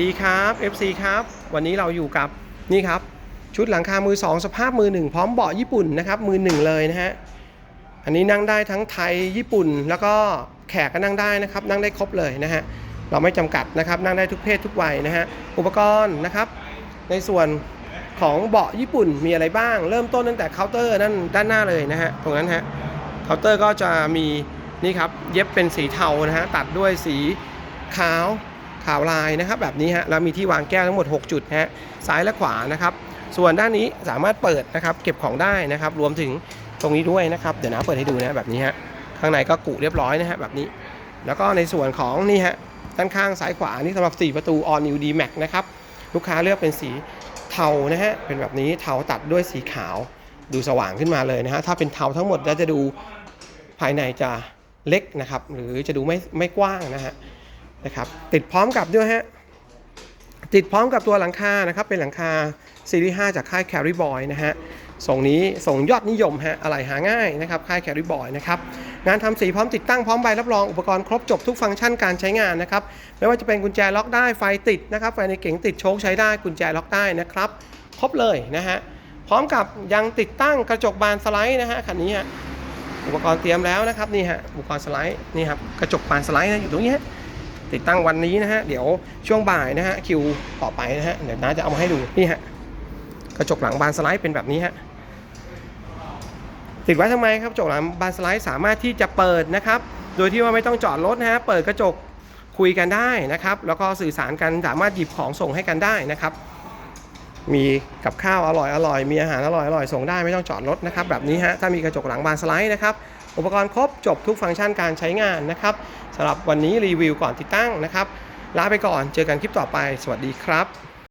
ดีครับ FC ครับ วันนี้เราอยู่กับนี่ครับ ชุดหลังคามือ 2 สภาพมือ 1 พร้อมเบาะญี่ปุ่นนะครับ มือ 1 เลยนะฮะ อันนี้นั่งได้ทั้งไทยญี่ปุ่น แล้วก็แขกก็นั่งได้นะครับ นั่งได้ครบเลยนะฮะ เราไม่จำกัดนะครับ นั่งได้ทุกเพศทุกวัยนะฮะ อุปกรณ์นะครับ ในส่วนของเบาะญี่ปุ่นมีอะไรบ้าง เริ่มต้นตั้งแต่เคาน์เตอร์นั่นด้านหน้าเลยนะฮะ ตรงนั้นฮะ เคาน์เตอร์ก็จะมีนี่ครับเย็บเป็นสีเทานะฮะ ตัดด้วยสีขาว ขาวลายนะครับแบบนี้ฮะแล้วมีที่วางแก้วทั้งหมด 6 จุดฮะซ้ายและขวานะครับส่วนด้านนี้สามารถเปิดนะครับเก็บของได้นะครับรวมถึงตรงนี้ด้วยนะครับเดี๋ยวนะเปิดให้ดูนะแบบนี้ฮะข้างในก็กุเรียบร้อยนะฮะแบบนี้ แล้วก็ในส่วนของนี่ฮะด้านข้างซ้ายขวานี่สำหรับ 4 ประตู All New D Max นะครับลูกค้าเลือกเป็นสีเทานะฮะเป็นแบบนี้เทาตัดด้วยสีขาวดูสว่างขึ้นมาเลยนะฮะถ้าเป็นเทาทั้งหมดแล้วจะดูภายในจะเล็กนะครับหรือจะดูไม่ไม่กว้างนะฮะ นะครับติดพร้อมกับด้วยฮะติดพร้อมกับตัวหลังคานะครับเป็นหลังคาซีรีส์5จากค่าย Carry Boy นะฮะส่งนี้ส่งยอดนิยมฮะอะไรหาง่ายนะครับค่าย Carry Boy นะครับงานทำสีพร้อมติดตั้งพร้อมใบรับรองอุปกรณ์ครบจบทุกฟังก์ชันการใช้งานนะครับไม่ว่าจะเป็นกุญแจล็อกได้ไฟติดนะครับไฟในเก๋งติดโชคใช้ได้กุญแจล็อกได้นะครับครบเลยนะฮะพร้อมกับยังติดตั้งกระจกบานสไลด์นะฮะคันนี้ฮะอุปกรณ์เตรียมแล้วนะครับนี่ฮะอุปกรณ์สไลด์นี่ครับกระจกบานสไลด์นะอยู่ตรงนี้ ติดตั้งวันนี้นะฮะเดี๋ยวช่วงบ่ายนะฮะคิวต่อไปนะฮะเดี๋ยวน้าจะเอามาให้ดูนี่ฮะกระจกหลังบานสไลด์เป็นแบบนี้ฮะติดไว้ทำไมครับกระจกหลังบานสไลด์สามารถที่จะเปิดนะครับ โดยที่ว่าไม่ต้องจอดรถนะฮะเปิดกระจกคุยกันได้นะครับ แล้วก็สื่อสารกันสามารถหยิบของส่งให้กันได้นะครับ มีกับข้าวอร่อยอร่อยมีอาหารอร่อยอร่อยส่งได้ไม่ต้องจอดรถนะครับแบบนี้ฮะถ้ามีกระจกหลังบานสไลด์นะครับอุปกรณ์ครบจบทุกฟังก์ชันการใช้งานนะครับสำหรับวันนี้รีวิวก่อนติดตั้งนะครับลาไปก่อนเจอกันคลิปต่อไป สวัสดีครับ